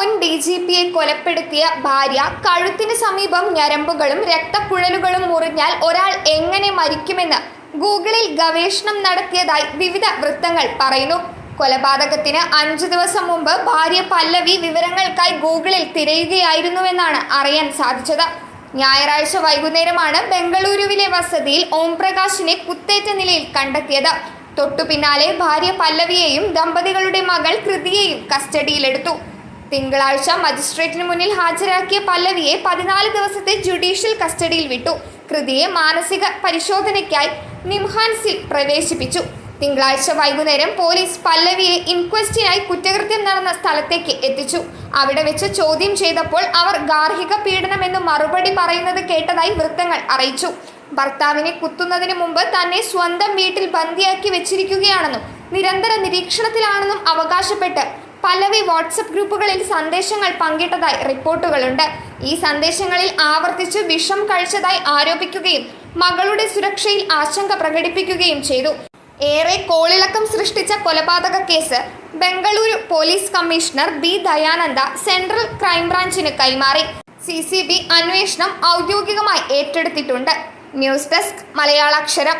മുൻ D G പിയെ കൊലപ്പെടുത്തിയ ഭാര്യ കഴുത്തിന് സമീപം ഞരമ്പുകളും രക്തക്കുഴലുകളും മുറിഞ്ഞാൽ ഒരാൾ എങ്ങനെ മരിക്കുമെന്ന് ഗൂഗിളിൽ ഗവേഷണം നടത്തിയതായി വിവിധ വൃത്തങ്ങൾ പറയുന്നു. കൊലപാതകത്തിന് അഞ്ചു ദിവസം മുമ്പ് ഭാര്യ പല്ലവി വിവരങ്ങൾക്കായി ഗൂഗിളിൽ തിരയുകയായിരുന്നുവെന്നാണ് അറിയാൻ സാധിച്ചത്. ഞായറാഴ്ച വൈകുന്നേരമാണ് ബംഗളൂരുവിലെ വസതിയിൽ ഓംപ്രകാശിനെ കുത്തേറ്റ നിലയിൽ കണ്ടെത്തിയത്. തൊട്ടു പിന്നാലെ ഭാര്യ പല്ലവിയെയും ദമ്പതികളുടെ മകൾ കൃതിയെയും കസ്റ്റഡിയിലെടുത്തു. തിങ്കളാഴ്ച മജിസ്ട്രേറ്റിന് മുന്നിൽ ഹാജരാക്കിയ പല്ലവിയെ പതിനാല് ദിവസത്തെ ജുഡീഷ്യൽ കസ്റ്റഡിയിൽ വിട്ടു. കൃതിയെ മാനസിക പരിശോധനയ്ക്കായി നിംഹാൻസിൽ പ്രവേശിപ്പിച്ചു. തിങ്കളാഴ്ച വൈകുന്നേരം പോലീസ് പല്ലവിയെ ഇൻക്വസ്റ്റിനായി കുറ്റകൃത്യം നടന്ന സ്ഥലത്തേക്ക് എത്തിച്ചു. അവിടെ വെച്ച് ചോദ്യം ചെയ്തപ്പോൾ അവർ ഗാർഹിക പീഡനമെന്ന് മറുപടി പറയുന്നത് കേട്ടതായി വൃത്തങ്ങൾ അറിയിച്ചു. ഭർത്താവിനെ കുത്തുന്നതിന് മുമ്പ് തന്നെ സ്വന്തം വീട്ടിൽ ബന്ദിയാക്കി വെച്ചിരിക്കുകയാണെന്നും നിരന്തര നിരീക്ഷണത്തിലാണെന്നും അവകാശപ്പെട്ട് പലവി വാട്സപ്പ് ഗ്രൂപ്പുകളിൽ സന്ദേശങ്ങൾ പങ്കിട്ടതായി റിപ്പോർട്ടുകളുണ്ട്. ഈ സന്ദേശങ്ങളിൽ ആവർത്തിച്ച് വിഷം കഴിച്ചതായി ആരോപിക്കുകയും മകളുടെ സുരക്ഷയിൽ ആശങ്ക പ്രകടിപ്പിക്കുകയും ചെയ്തു. ഏറെ കോളിളക്കം സൃഷ്ടിച്ച കൊലപാതക case Bengaluru police commissioner B Dayananda central ക്രൈംബ്രാഞ്ചിന് കൈമാറി. സി സി ബി അന്വേഷണം ഔദ്യോഗികമായി ഏറ്റെടുത്തിട്ടുണ്ട്. News desk മലയാളാക്ഷരം.